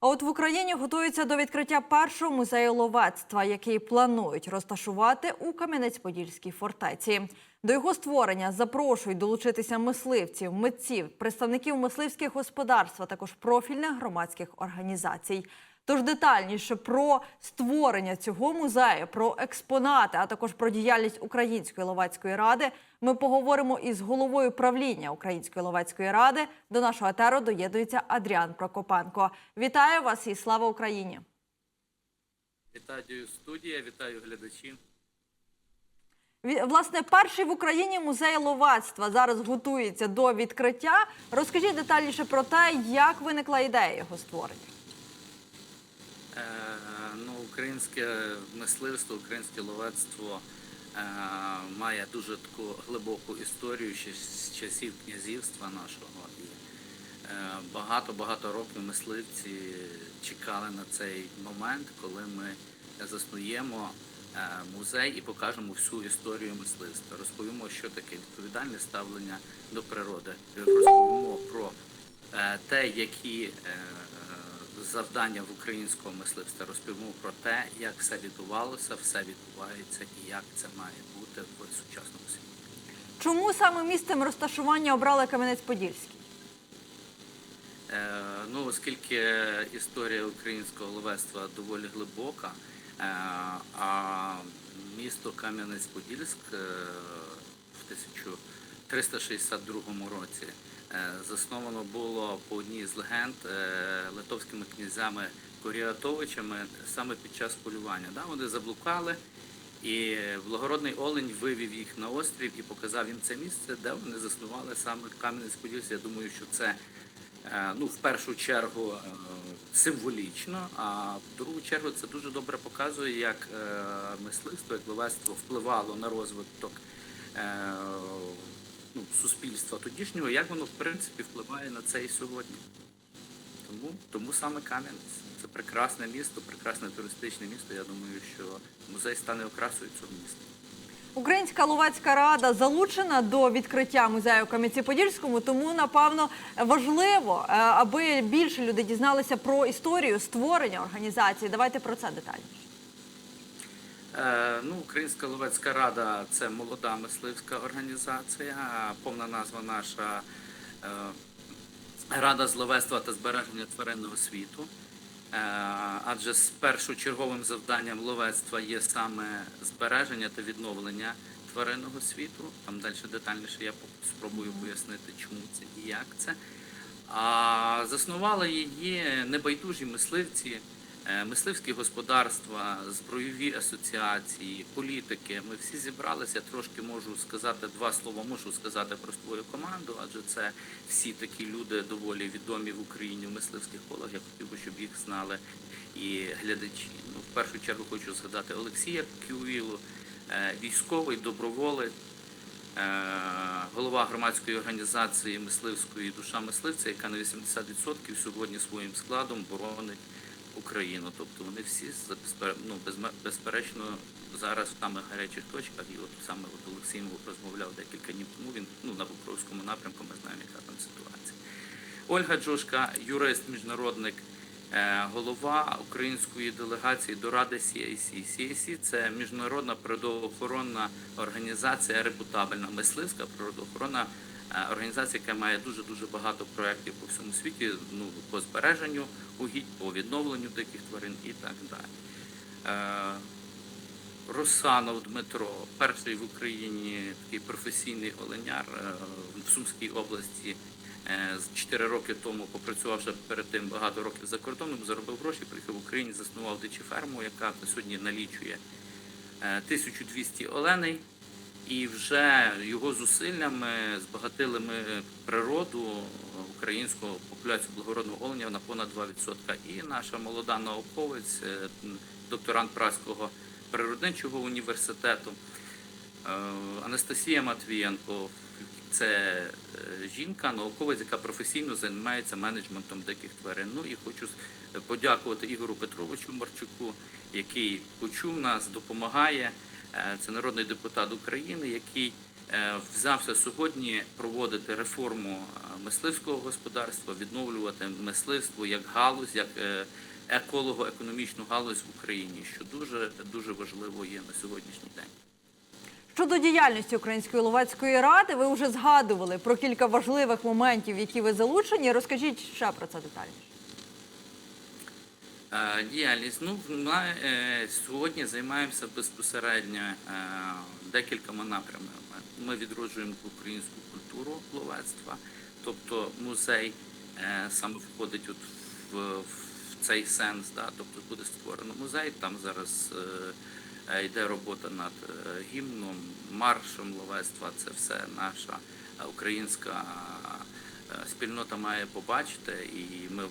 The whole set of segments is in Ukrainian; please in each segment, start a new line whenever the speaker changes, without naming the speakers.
А от в Україні готуються до відкриття першого музею ловецтва, який планують розташувати у Кам'янець-Подільській фортеці. До його створення запрошують долучитися мисливців, митців, представників мисливських господарств, а також профільних громадських організацій. Тож детальніше про створення цього музею, про експонати, а також про діяльність Української ловецької ради, ми поговоримо із головою правління Української ловецької ради. До нашого етеру доєднується Адріан Прокопенко. Вітаю вас і слава Україні!
Вітаю студія, вітаю глядачів.
Ві- Власне, перший в Україні музей ловецтва зараз готується до відкриття. Розкажіть детальніше про те, як виникла ідея його створення.
Е, ну, українське мисливство, українське ловецтво е, має дуже таку глибоку історію ще з часів князівства нашого. Е, багато-багато років мисливці чекали на цей момент, коли ми заснуємо е, музей і покажемо всю історію мисливства. Розповімо, що таке відповідальне ставлення до природи. Розповімо про е, те, які е, завдання в українського мисливства. Розповімо про те, як все відбувалося, все відбувається і як це має бути в сучасному світі.
Чому саме місцем розташування обрали Кам'янець-Подільський?
Е, Ну, оскільки історія українського ловецтва доволі глибока, е, а місто Кам'янець-Подільськ е, в 1362 році засновано було по одній з легенд е, литовськими князями Коріатовичами саме під час полювання. Да, вони заблукали, і благородний Олень вивів їх на острів і показав їм це місце, де вони заснували саме Кам'янець-Подільський. Я думаю, що це Е, ну, в першу чергу е, символічно, а в другу чергу це дуже добре показує, як е, мисливство, як ловецтво впливало на розвиток е, ну, суспільства тодішнього, як воно в принципі впливає на це і сьогодні. Тому, тому саме Кам'янець. Це прекрасне місто, прекрасне туристичне місто. Я думаю, що музей стане окрасою цього міста.
Українська ловецька рада залучена до відкриття музею Кам'янці-Подільському, тому напевно важливо, е, аби більше людей дізналися про історію створення організації. Давайте про це детальніше.
Е, Ну, Українська ловецька рада це молода мисливська організація. Повна назва наша е, Рада з ловецтва та збереження тваринного світу. Е, Адже з першочерговим завданням ловецтва є саме збереження та відновлення тваринного світу. Там далі детальніше я спробую пояснити, чому це і як це. А заснували її небайдужі мисливці, мисливські господарства, збройові асоціації, політики. Ми всі зібралися. Трошки можу сказати два слова. Можу сказати про свою команду, адже це всі такі люди доволі відомі в Україні в мисливських колах. Я хотів би, щоб їх знали і глядачі. Ну, в першу чергу хочу згадати Олексія Кювілу, е, військовий доброволець. Е, голова громадської організації мисливської душа мисливця, яка на 80% сьогодні своїм складом боронить Україну. Тобто вони всі ну, безперечно зараз в самих гарячих точках. І от саме от Олексій розмовляв декілька днів тому. Він ну на Покровському напрямку. Ми знаємо, яка там ситуація. Ольга Джошка, юрист, міжнародник, е, голова української делегації до Ради CIC. CIC – це міжнародна природоохоронна організація, репутабельна мисливська природоохоронна організація, яка має дуже дуже багато проєктів по всьому світі. Ну по збереженню угідь, по відновленню диких тварин і так далі. Е, Русанов Дмитро, перший в Україні такий професійний оленяр е, в Сумській області. Е, з 4 роки тому попрацювавши перед тим багато років за кордоном, заробив гроші, приїхав в Україні, заснував дичі ферму, яка сьогодні налічує е, 1200 оленей. І вже його зусиллями збагатили ми природу українську популяцію благородного оленя на понад 2%. І наша молода науковець, е, докторант Праського природничого університету е, Анастасія Матвієнко. Це е, жінка, науковець, яка професійно займається менеджментом диких тварин. Ну і хочу подякувати Ігору Петровичу Марчуку, який почув нас, допомагає. Е, Це народний депутат України, який е, взявся сьогодні проводити реформу е, мисливського господарства, відновлювати мисливство як галузь, як еколого-економічну галузь в Україні, що дуже дуже важливо є на сьогоднішній день.
Щодо діяльності Української ловецької ради, ви вже згадували про кілька важливих моментів, які ви залучені. Розкажіть ще про це детальніше.
Е, Діяльність. Ну, ми е, сьогодні займаємося безпосередньо е, декількома напрямами. Ми відроджуємо українську культуру ловецтва, тобто музей саме входить от в, в цей сенс, да, тобто буде створено музей. Там зараз йде робота над гімном, маршем ловецтва. Це все наша українська спільнота має побачити, і ми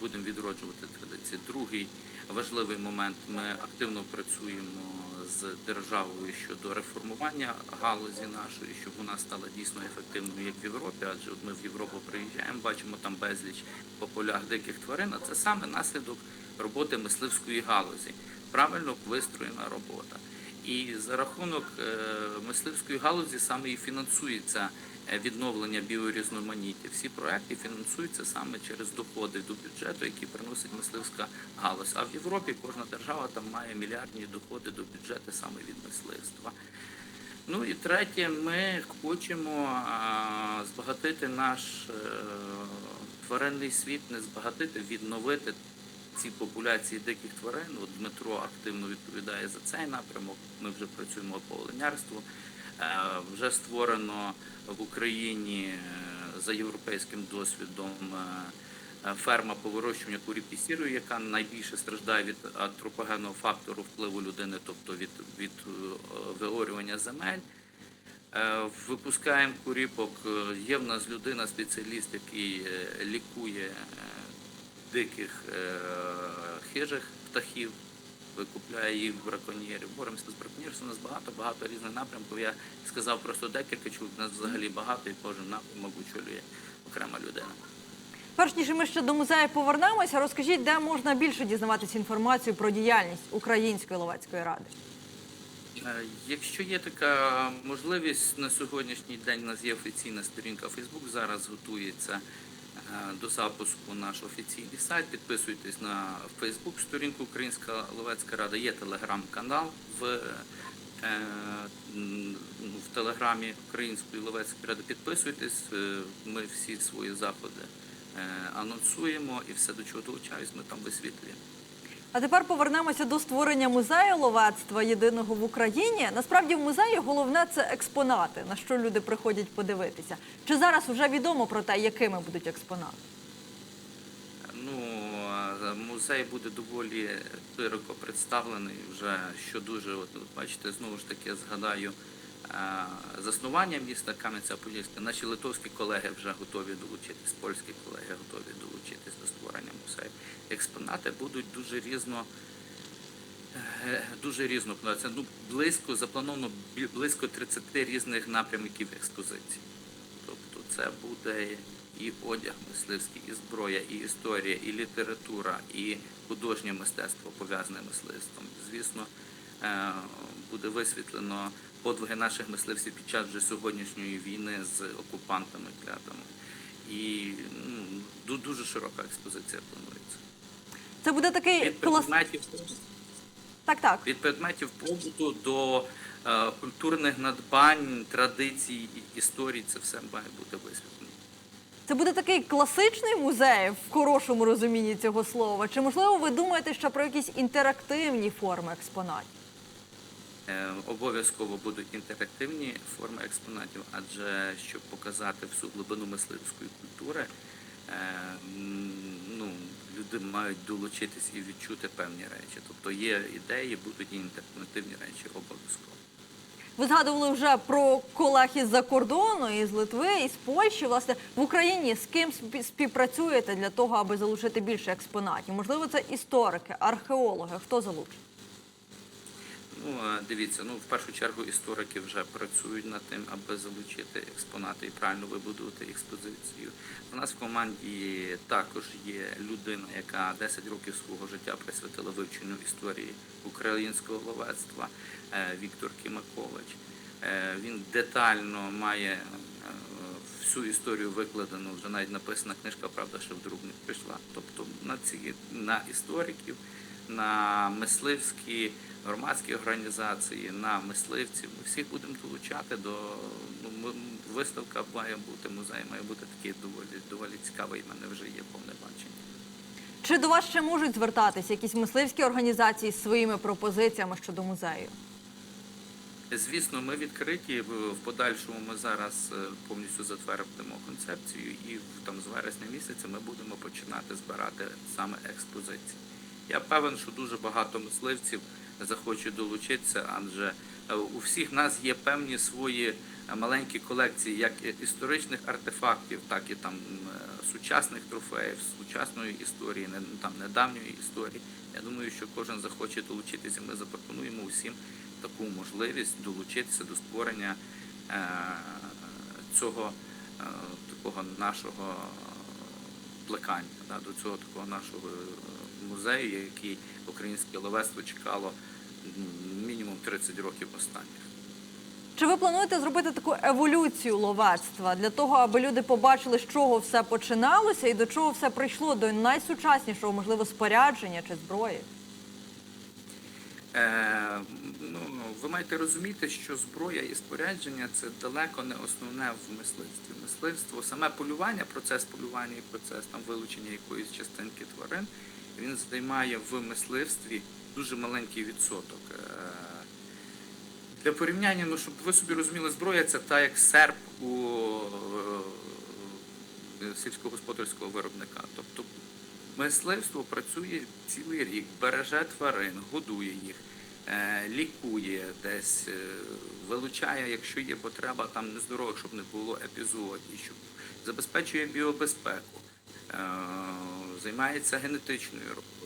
будемо відроджувати традиції. Другий важливий момент: ми активно працюємо з державою щодо реформування галузі нашої, щоб вона стала дійсно ефективною як в Європі. Адже ми в Європу приїжджаємо, бачимо там безліч по полях диких тварин. А це саме наслідок роботи мисливської галузі. Правильно вистроєна робота. І за рахунок е, мисливської галузі саме і фінансується е, відновлення біорізноманіття. Всі проекти фінансуються саме через доходи до бюджету, які приносить мисливська галузь. А в Європі кожна держава там має мільярдні доходи до бюджету саме від мисливства. Ну і третє, ми хочемо збагатити наш е, тваринний світ, не збагатити, відновити ці популяції диких тварин. От Дмитро активно відповідає за цей напрямок. Ми вже працюємо по оленярству. Е, Вже створено в Україні е, за європейським досвідом е, ферма по вирощуванню куріпі сірої, яка найбільше страждає від антропогенного фактору впливу людини, тобто від, від виорювання земель. Випускаємо куріпок. Є в нас людина, спеціаліст, який лікує диких хижих птахів, викупляє їх браконьєрів. Боремося з браконьєрством. У нас багато, багато різних напрямків. Я сказав просто декілька чоловік, у нас взагалі багато, і кожен напрямок очолює окрема людина.
Перш ніж ми ще до музею повернемося, розкажіть, де можна більше дізнаватися інформацію про діяльність Української ловецької ради.
Е, Якщо є така можливість, на сьогоднішній день у нас є офіційна сторінка Facebook, зараз готується до запуску наш офіційний сайт. Підписуйтесь на Facebook сторінку Українська Ловецька Рада, є телеграм-канал в, е, в телеграмі Української Ловецької Ради. Підписуйтесь, е, ми всі свої заходи е, анонсуємо і все, до чого долучаюсь, ми там висвітлюємо.
А тепер повернемося до створення музею ловецтва єдиного в Україні. Насправді в музеї головне це експонати, на що люди приходять подивитися. Чи зараз вже відомо про те, якими будуть експонати?
Ну, музей буде доволі широко представлений вже, що дуже, от, бачите, знову ж таки згадаю заснування міста Кам'янця-Подільська. Наші литовські колеги вже готові долучитись, польські колеги готові долучитись до створення музею. Експонати будуть дуже різно. е, Дуже різно це ну близько заплановано близько 30 різних напрямків експозиції. Тобто це буде і одяг мисливський, і зброя, і історія, і література, і художнє мистецтво пов'язане мисливством. Звісно, е, буде висвітлено подвиги наших мисливців під час вже сьогоднішньої війни з окупантами клятами. І ну, дуже широка експозиція планується.
Це буде такий клас. Так, так.
від предметів побуту до е, культурних надбань, традицій, і- історій, це все має бути висвітлено.
Це буде такий класичний музей в хорошому розумінні цього слова. Чи можливо ви думаєте ще про якісь інтерактивні форми експонатів?
Е, Обов'язково будуть інтерактивні форми експонатів, адже щоб показати всю глибину мисливської культури, е, ну, люди мають долучитись і відчути певні речі. Тобто є ідеї, будуть і інтерактивні речі обов'язково.
Ви згадували вже про колег із-за кордону, із Литви, із Польщі. Власне, в Україні з ким спі- співпрацюєте для того, аби залучити більше експонатів? Можливо, це історики, археологи. Хто залучить?
Ну, дивіться, ну в першу чергу історики вже працюють над тим, аби залучити експонати і правильно вибудувати експозицію. У нас в команді також є людина, яка 10 років свого життя присвятила вивченню історії українського ловецтва, е, Віктор Кімакович. Е, Він детально має е, всю історію викладену, вже навіть написана книжка, правда, ще вдруг не прийшла. Тобто на ці на істориків, на мисливські громадські організації, на мисливців. Ми всіх будемо долучати до ну, ми- виставка має бути, музей має бути такий доволі доволі цікавий. в мене вже є повне бачення.
Чи до вас ще можуть звертатися якісь мисливські організації з своїми пропозиціями щодо музею?
Звісно, ми відкриті. В в подальшому ми зараз е, повністю затвердимо концепцію, і там з вересня місяця ми будемо починати збирати саме експозиції. Я певен, що дуже багато мисливців захочуть долучитися, адже е, у всіх нас є певні свої е, маленькі колекції, як історичних артефактів, так і там е, сучасних трофеїв, сучасної історії, не- там недавньої історії. Я думаю, що кожен захоче долучитися. Ми запропонуємо усім таку можливість долучитися до створення цього такого нашого плекання, до цього такого нашого музею, який українське ловецтво чекало мінімум 30 років останніх.
Чи ви плануєте зробити таку еволюцію ловецтва для того, аби люди побачили, з чого все починалося і до чого все прийшло до найсучаснішого, можливо, спорядження чи зброї?
Е, ну, ну, ви маєте розуміти, що зброя і спорядження це далеко не основне в мисливстві. Мисливство, саме полювання, процес полювання і процес там вилучення якоїсь частинки тварин, він займає в мисливстві дуже маленький відсоток. Е, для порівняння, ну щоб ви собі розуміли, зброя це та як серп у е, сільськогосподарського виробника. Тобто мисливство працює цілий рік, береже тварин, годує їх, е, лікує десь, вилучає, якщо є потреба там нездорових, щоб не було епізодів, щоб забезпечує біобезпеку, займається генетичною роботою.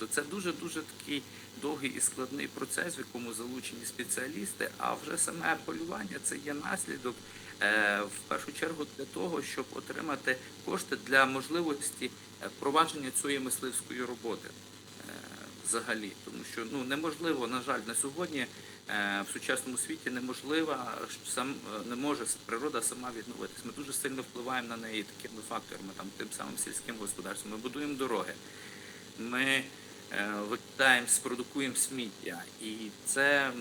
Тобто це дуже дуже такий довгий і складний процес, в якому залучені спеціалісти. А вже саме полювання це є наслідок е, в першу чергу для того, щоб отримати кошти для можливості е, впровадження цієї мисливської роботи е, взагалі. Тому що ну неможливо, на жаль, на сьогодні в сучасному світі неможливо, сам не може природа сама відновитись. Ми дуже сильно впливаємо на неї такими факторами, там тим самим сільським господарством. Ми будуємо дороги. Ми викидаємо, спродукуємо сміття, і це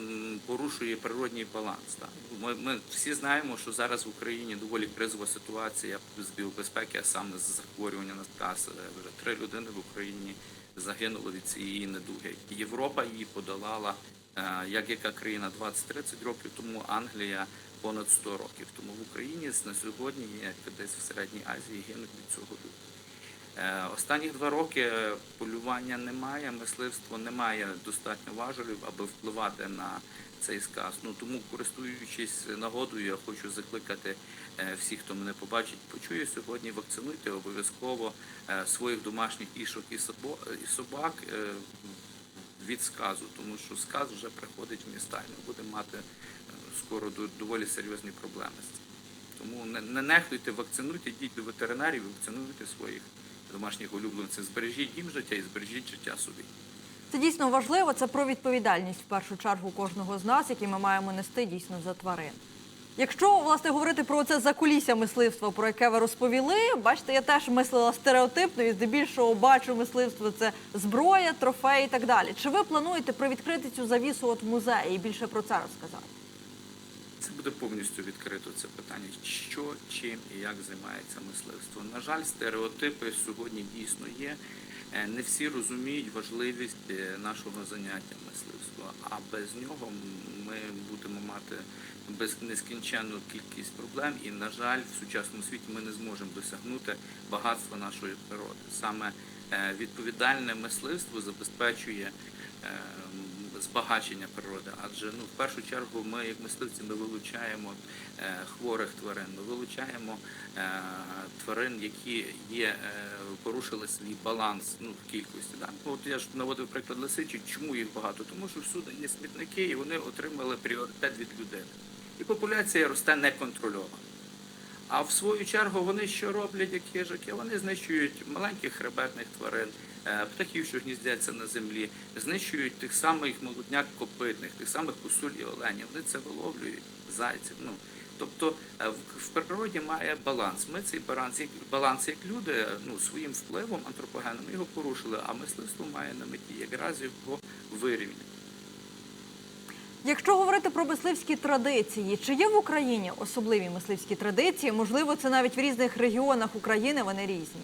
порушує природній баланс. Ми, ми всі знаємо, що зараз в Україні доволі кризова ситуація з біобезпеки, а саме з захворювання на сказ. Е, Вже три людини в Україні загинуло від цієї недуги. Європа її подолала е, як яка країна 20-30 років тому, Англія понад 100 років. Тому в Україні на сьогодні, як десь в Середній Азії, гинуть від цього духу. Е, Останні два роки полювання немає, мисливство немає достатньо важелів, аби впливати на цей сказ. Ну тому, користуючись нагодою, я хочу закликати е, всіх, хто мене побачить, почує сьогодні. Вакцинуйте обов'язково е, своїх домашніх ішок і собак від сказу, тому що сказ вже приходить в міста, і ми будемо мати скоро доволі серйозні проблеми з цим. Тому не нехтуйте, вакцинуйте, йдіть до ветеринарів, вакцинуйте своїх домашніх улюбленців. Збережіть їм життя і збережіть життя собі.
Це дійсно важливо. Це про відповідальність в першу чергу кожного з нас, які ми маємо нести дійсно за тварин. Якщо власне говорити про це закулісся мисливства, про яке ви розповіли, бачите, я теж мислила стереотипно і здебільшого бачу мисливство це зброя, трофеї і так далі. Чи ви плануєте привідкрити цю завісу от музеї і більше про це розказати?
Це буде повністю відкрито це питання, що, чим і як займається мисливство. На жаль, стереотипи сьогодні дійсно є. Е, Не всі розуміють важливість е, нашого заняття мисливства, а без нього ми будемо мати без нескінченну кількість проблем. І, на жаль, в сучасному світі ми не зможемо досягнути багатства нашої природи. Саме е, відповідальне мисливство забезпечує збагачення природи. Адже ну в першу чергу ми, як мисливці, ми вилучаємо е, хворих тварин, ми вилучаємо е, тварин, які є е, порушили свій баланс ну в кількості. Да? Ну, От я ж наводив приклад лисичі. Чому їх багато? Тому що всюди є смітники, і вони отримали пріоритет від людини. І популяція росте неконтрольовано. А в свою чергу вони що роблять, як їжаки? Вони знищують маленьких хребетних тварин, птахів, що гніздяться на землі, знищують тих самих молодняк копитних, тих самих косуль і оленів. Вони це виловлюють, зайців. Ну, тобто е, в, природі має баланс. Ми цей баланс, як, баланс як люди, е, ну, своїм впливом антропогенним його порушили, а мисливство має на меті якраз його вирівняти.
Якщо говорити про мисливські традиції, чи є в Україні особливі мисливські традиції? Можливо, це навіть в різних регіонах України вони різні.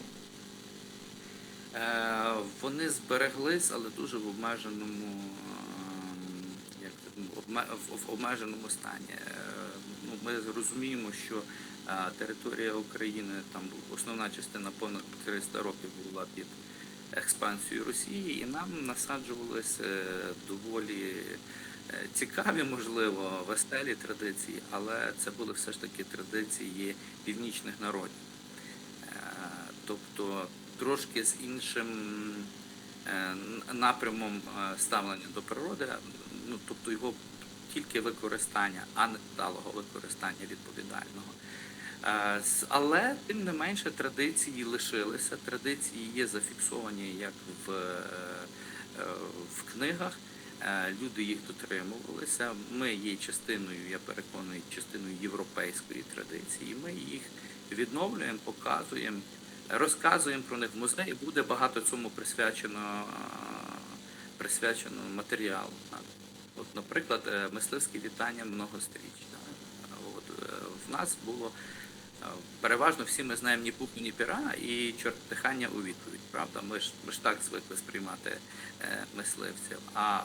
Е, Вони збереглись, але дуже в обмеженому, ем, як ну, в- обмеженому стані. Е, Ну, ми розуміємо, що е, територія України, там основна частина понад 300 років була під експансією Росії, і нам насаджувалися доволі цікаві, можливо, веселі традиції, але це були все ж таки традиції північних народів. Тобто трошки з іншим е, напрямом е, ставлення до природи, ну тобто його тільки використання, а не сталого використання відповідального. Е, Але тим не менше традиції лишилися. Традиції є зафіксовані як в, в книгах. Люди їх дотримувалися. Ми є частиною, я переконаний, частиною європейської традиції. Ми їх відновлюємо, показуємо, розказуємо про них. В музеї буде багато цьому присвячено, присвячено матеріалу. От, наприклад, е, мисливське вітання многостріч. От, е, в нас було е, переважно всі ми знаємо ні пуп, ні піра і чортихання у відповідь. Правда, ми ж ми ж так звикли сприймати мисливців. А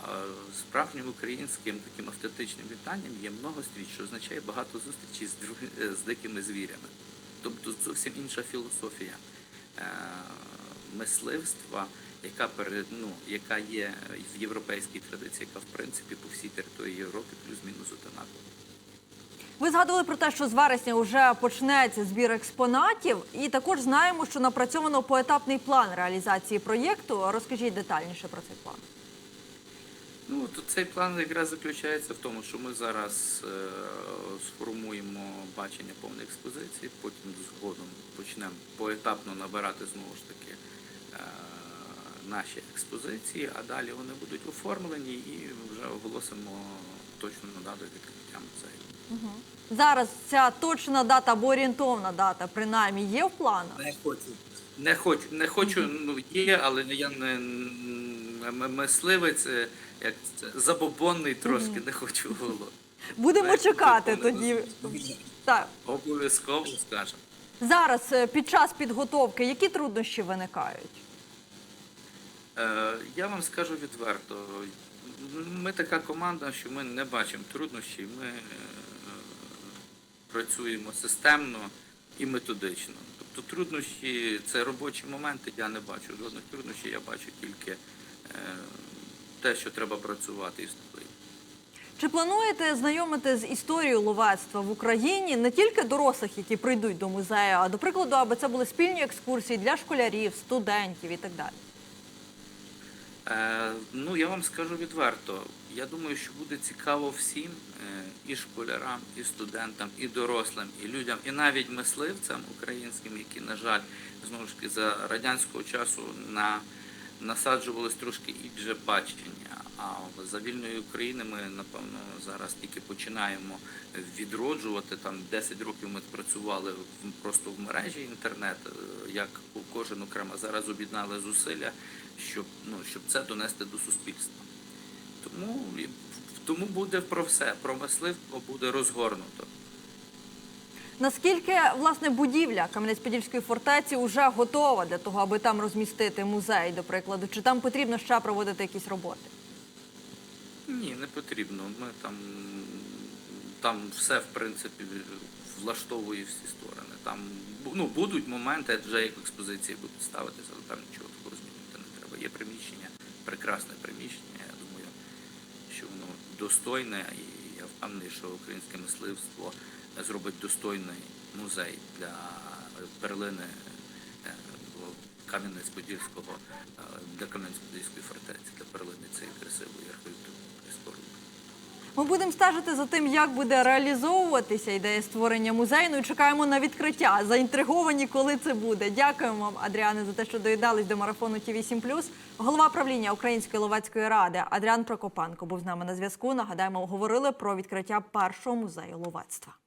справжнім українським таким автентичним вітанням є многостріч, що означає багато зустрічей з, з дикими звірями. Тобто зовсім інша філософія е, мисливства, яка пере, ну, яка є в європейській традиції, яка в принципі по всій території Європи плюс-мінус одинакова.
Ви згадували про те, що з вересня вже почнеться збір експонатів, і також знаємо, що напрацьовано поетапний план реалізації проєкту. Розкажіть детальніше про цей план.
Ну, то цей план якраз заключається в тому, що ми зараз е, сформуємо бачення повної експозиції, потім згодом почнемо поетапно набирати знову ж таки е, наші експозиції, а далі вони будуть оформлені і вже оголосимо точну дату відкриття музею.
Зараз ця точна дата або орієнтовна дата, принаймні, є в планах.
Не хочу. Не хочу, не хочу, ну є, але я не мисливець, е, як це, забобонний трошки, не хочу голову.
Будемо
Знаєте,
чекати
закони.
тоді. Так.
Обов'язково скажемо.
Зараз е, під час підготовки які труднощі виникають?
Е, я вам скажу відверто. Ми така команда, що ми не бачимо труднощів. Ми е, працюємо системно і методично. Тобто труднощі це робочі моменти, я не бачу жодних труднощів, я бачу тільки те, що треба працювати і вступити.
Чи плануєте знайомити з історією ловецтва в Україні не тільки дорослих, які прийдуть до музею, а до прикладу, аби це були спільні екскурсії для школярів, студентів і так далі?
Е, ну, я вам скажу відверто. Я думаю, що буде цікаво всім, е, і школярам, і студентам, і дорослим, і людям, і навіть мисливцям українським, які, на жаль, знову ж таки за радянського часу на, насаджувалось трошки інше бачення. А за вільної України ми, напевно, зараз тільки починаємо відроджувати. Там 10 років ми працювали просто в мережі інтернет, е, як кожен окремо зараз об'єднали зусилля, щоб, ну, щоб це донести до суспільства. Тому, тому буде про все. Про мисливство буде розгорнуто.
Наскільки власне будівля Кам'янець-Подільської фортеці вже готова для того, аби там розмістити музей, до прикладу? Чи там потрібно ще проводити якісь роботи?
Ні, не потрібно. Ми там, там все, в принципі, влаштовує всі сторони. Там ну, будуть моменти, вже як експозиції будуть ставитися, але там нічого такого змінити не треба. Є приміщення, прекрасне приміщення. Я думаю, що воно достойне, і я впевнений, що українське мисливство зробить достойний музей для перлини е, Кам'янець-Подільського, е, для Кам'янець-Подільської фортеці, для перлини цієї красивої архітектурної споруди.
Ми будемо стежити за тим, як буде реалізовуватися ідея створення музею. Ну і чекаємо на відкриття. Заінтриговані, коли це буде. Дякуємо вам, Адріане, за те, що доєднались до марафону Ті 7 Голова правління Української ловецької ради Адріан Прокопенко був з нами на зв'язку. Нагадаємо, говорили про відкриття першого музею ловецтва.